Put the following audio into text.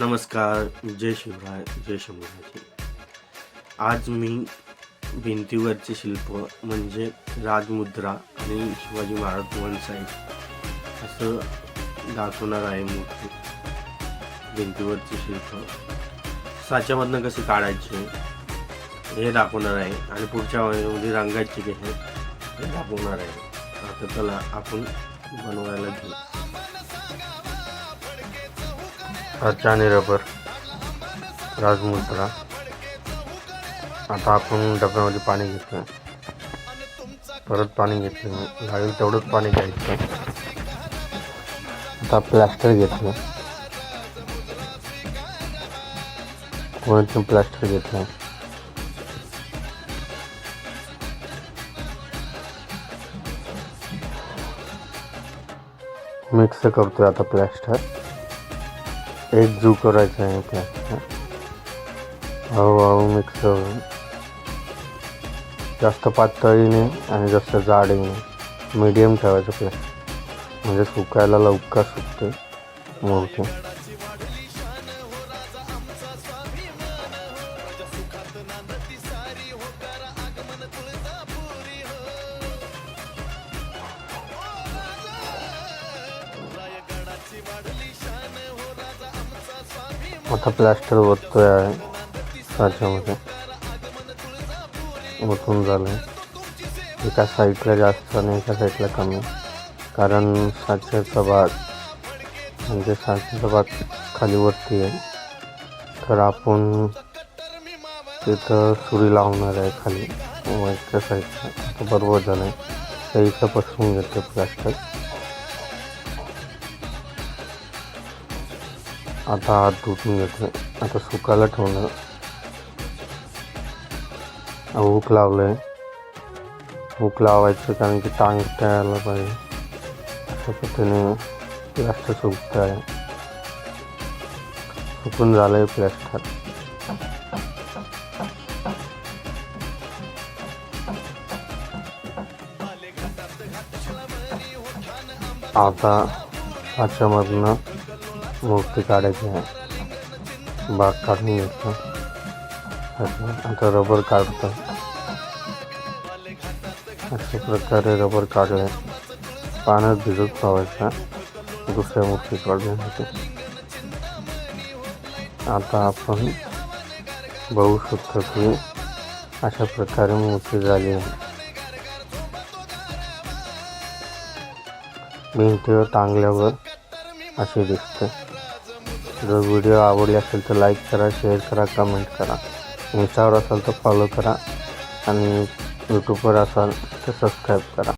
नमस्कार जय शिवराय जय शंभूराजी. आज मी भिंतीवरचे शिल्प म्हणजे राजमुद्रा आणि शिवाजी महाराज वन साईड असं दाखवणार आहे मूर्ती. भिंतीवरचे शिल्प. साच्यामधनं कसे काढायचे हे दाखवणार आहे. आणि पुढच्या वेळेमध्ये रंगायचे हे हे दाखवणार आहे. आता त्याला आपण बनवायला घेऊ. साचा आणि रबर. राजमुद्रा. आता आपण डब्यामध्ये पाणी घेतलं परत पाणी घेतलं लागेल तेवढंच पाणी घ्यायचं. आता प्लॅस्टर घेतलं. कोणाचं प्लॅस्टर घेतलं? मिक्स करतोय आता प्लॅस्टर. एक जू करायचा आहे प्लास्टर हळूहळू मिक्स जास्त पातळी नाही आणि जास्त जाडीने नाही. मीडियम ठेवायचं प्लॅन म्हणजे सुकायला लवकर सुकते मूर्ती. आता प्लास्टर बघतोय आहे साच्यामध्ये ओतून झालं एका साईडला जास्त आणि एका साईडला कमी. कारण साचेचा भाग म्हणजे साचेचा भाग खालीवरती आहे. तर आपण तिथं सुरी लावणार आहे खाली. व एका साईडला बरोबर झालं आहे त्या इथं पसरून घेते प्लास्टर आता हात धुतून घेतलं आता सुकायला ठेवलं हुक आहे हुक लावायचं कारण की टांग तयारला पाहिजे अशा पद्धतीने प्लॅस्टर सुकत आहे सुकून झालं आहे प्लॅस्टर। आता साच्यामधनं मूर्ती काढायची आहे. बाग काढून घेतो आता रबर काढतो अशा प्रकारे रबर काढले पाण्यात भिजत पावायचा दुसऱ्या मूर्ती काढण्यासाठी. आता आपण बघू शकतो की अशा प्रकारे मूर्ती झाली आहे. भिंतीवर टांगल्यावर असे दिसते. जर व्हिडिओ आवडले असेल तर लाईक करा शेअर करा कमेंट करा. इंस्टावर असाल तर फॉलो करा आणि यूट्यूबवर असाल तर सबस्क्राईब करा.